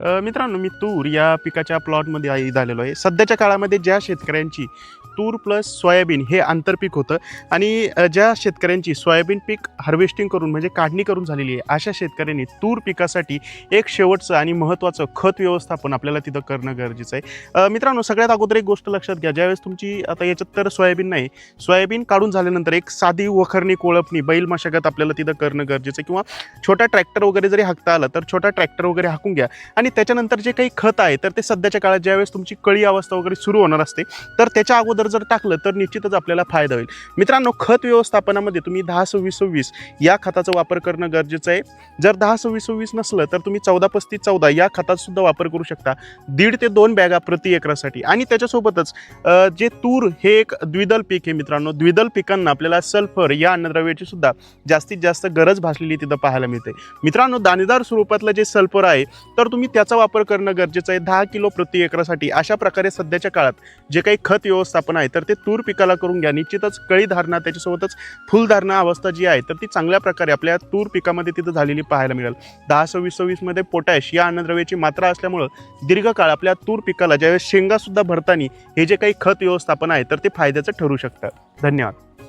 मित्रांनो मी तूर या पिकाच्या प्लॉटमध्ये आई झालेलो आहे. सध्याच्या काळामध्ये ज्या शेतकऱ्यांची तूर प्लस सोयाबीन हे आंतरपीक होतं आणि ज्या शेतकऱ्यांची सोयाबीन पीक हार्वेस्टिंग करून म्हणजे काढणी करून झालेली आहे अशा शेतकऱ्यांनी तूर पिकासाठी एक शेवटचं आणि महत्त्वाचं खत व्यवस्थापन आपल्याला तिथं करणं गरजेचं आहे. मित्रांनो सगळ्यात अगोदर एक गोष्ट लक्षात घ्या. ज्यावेळेस तुमची आता याच्यात तर सोयाबीन नाही सोयाबीन काढून झाल्यानंतर एक साधी वखरणी कोळपणी बैल मशागत आपल्याला तिथं करणं गरजेचं आहे. किंवा छोटा ट्रॅक्टर वगैरे जरी हाकता आला तर छोटा ट्रॅक्टर वगैरे हाकून घ्या आणि त्याच्यानंतर जे काही खत आहे तर ते सध्याच्या काळात ज्यावेळेस तुमची कळी अवस्था वगैरे सुरू होणार असते तर त्याच्या अगोदर जर टाकलं तर निश्चितच आपल्याला फायदा होईल. मित्रांनो खत व्यवस्थापनामध्ये तुम्ही दहा सव्वीस सव्वीस या खताचा वापर करणं गरजेचं आहे. जर दहा सव्वीस सव्वीस नसलं तर तुम्ही चौदा पस्तीस चौदा या खताचा सुद्धा वापर करू शकता. दीड ते दोन बॅगा प्रति एकरासाठी. आणि त्याच्यासोबतच जे तूर हे एक द्विदल पीक आहे मित्रांनो. द्विदल पिकांना आपल्याला सल्फर या अन्नद्रव्याची सुद्धा जास्तीत जास्त गरज भासलेली तिथं पाहायला मिळते. मित्रांनो दाणेदार स्वरूपातलं जे सल्फर आहे तर तुम्ही त्याचा वापर करणं गरजेचं आहे. दहा किलो प्रति एकरासाठी अशा प्रकारे सध्याच्या काळात जे काही खत व्यवस्थापन आहे तर ते तूर पिकाला करून घ्या. निश्चितच कळी धारणा त्याच्यासोबतच फुलधारणा अवस्था जी आहे तर ती चांगल्या प्रकारे आपल्या तूर पिकामध्ये तिथं झालेली पाहायला मिळेल. दहा सव्वीस सव्वीसमध्ये पोटॅश या अन्नद्रव्याची मात्रा असल्यामुळं दीर्घकाळ आपल्या तूर पिकाला ज्यावेळेस शेंगासुद्धा भरताना हे जे काही खत व्यवस्थापन आहे तर ते फायद्याचं ठरू शकतं. धन्यवाद.